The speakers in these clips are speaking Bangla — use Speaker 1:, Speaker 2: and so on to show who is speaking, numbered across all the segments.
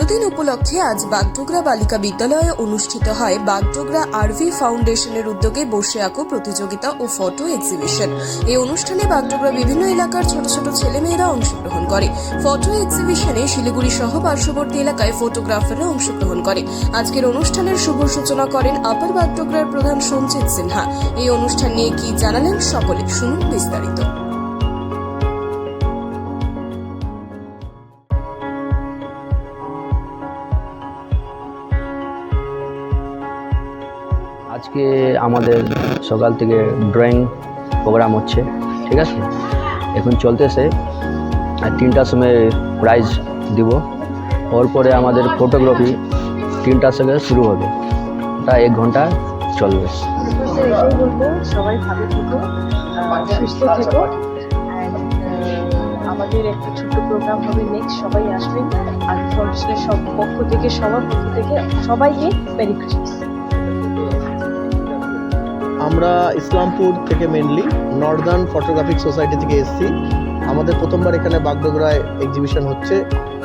Speaker 1: বড়দিন উপলক্ষে আজ বাগডোগরা বালিকা বিদ্যালয়ে অনুষ্ঠিত হয় বাগডোগরা আরভি ফাউন্ডেশনের উদ্যোগে বসে আঁকো প্রতিযোগিতা ও ফটো এক্সিবিশন। এই অনুষ্ঠানে বাগডোগরা বিভিন্ন এলাকার ছোট ছোট ছেলেমেয়েরা অংশগ্রহণ করে। ফটো এক্সিবিশনে শিলিগুড়ি সহ পার্শ্ববর্তী এলাকায় ফটোগ্রাফাররা অংশগ্রহণ করে। আজকের অনুষ্ঠানের শুভ সূচনা করেন আপার বাগডোগরার প্রধান সঞ্জিত সিনহা। এই অনুষ্ঠান নিয়ে কি জানালেন সকলে, শুনুন বিস্তারিত।
Speaker 2: আজকে আমাদের সকাল থেকে ড্রয়িং প্রোগ্রাম হচ্ছে, ঠিক আছে? এখন চলতেছে, আর তিনটার সময় প্রাইজ দিব। ওর পরে আমাদের ফটোগ্রাফি তিনটার থেকে শুরু হবে। ওটা এক ঘণ্টা চলবে।
Speaker 3: তো আমাদের একটা ছোট্ট প্রোগ্রাম হবে নেক্সট সবাই আসবেন আর ফাউন্ডেশনের সব পক্ষ থেকে, সবার পক্ষ থেকে সবাইকে মেরি ক্রিসমাস
Speaker 4: আমরা ইসলামপুর থেকে মেনলি নর্দার্ন ফটোগ্রাফিক সোসাইটি থেকে এসেছি। আমাদের প্রথমবার এখানে বাগডোগরায় এক্সিবিশন হচ্ছে।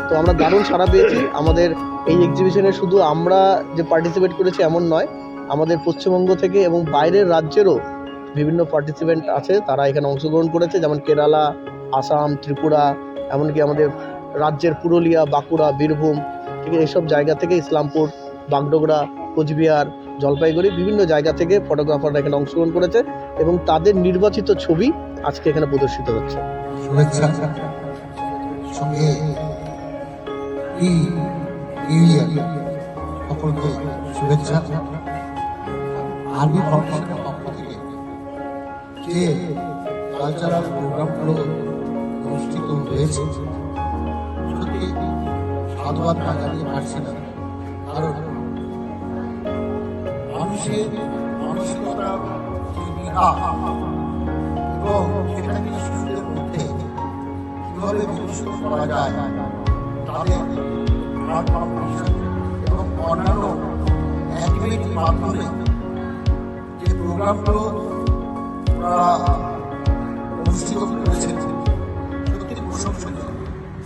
Speaker 4: তো আমরা দারুণ সাড়া পেয়েছি। আমাদের এই এক্সিবিশনে শুধু আমরা যে পার্টিসিপেট করেছি এমন নয়, আমাদের পশ্চিমবঙ্গ থেকে এবং বাইরের রাজ্যেরও বিভিন্ন পার্টিসিপেন্ট আছে। তারা এখানে অংশগ্রহণ করেছে। যেমন কেরালা, আসাম, ত্রিপুরা, এমনকি আমাদের রাজ্যের পুরুলিয়া, বাঁকুড়া, বীরভূম, ঠিক এইসব জায়গা থেকে ইসলামপুর, বাগডোগরা, কোচবিহার জলপাইগুড়ি বিভিন্ন জায়গা থেকে ফটোগ্রাফাররা এখানে অংশগ্রহণ করেছে এবং তাদের নির্বাচিত ছবি আজকে এখানে প্রদর্শিত হচ্ছে।
Speaker 5: শুভেচ্ছা। সঙ্গে কালচারাল প্রোগ্রামগুলো অনুষ্ঠিত হয়েছে, সত্যি সাধুবাদ না জানিয়ে পারছি না কারণ মানুষের মানসিকতা যে এবং সেটাকে শিশুদের মধ্যে কীভাবে বিকশিত করা যায়, তাদের ব্লাড ফাউন্ডেশন এবং অন্যান্য অ্যাক্টিভিটির মাধ্যমে যে প্রোগ্রামগুলো ওরা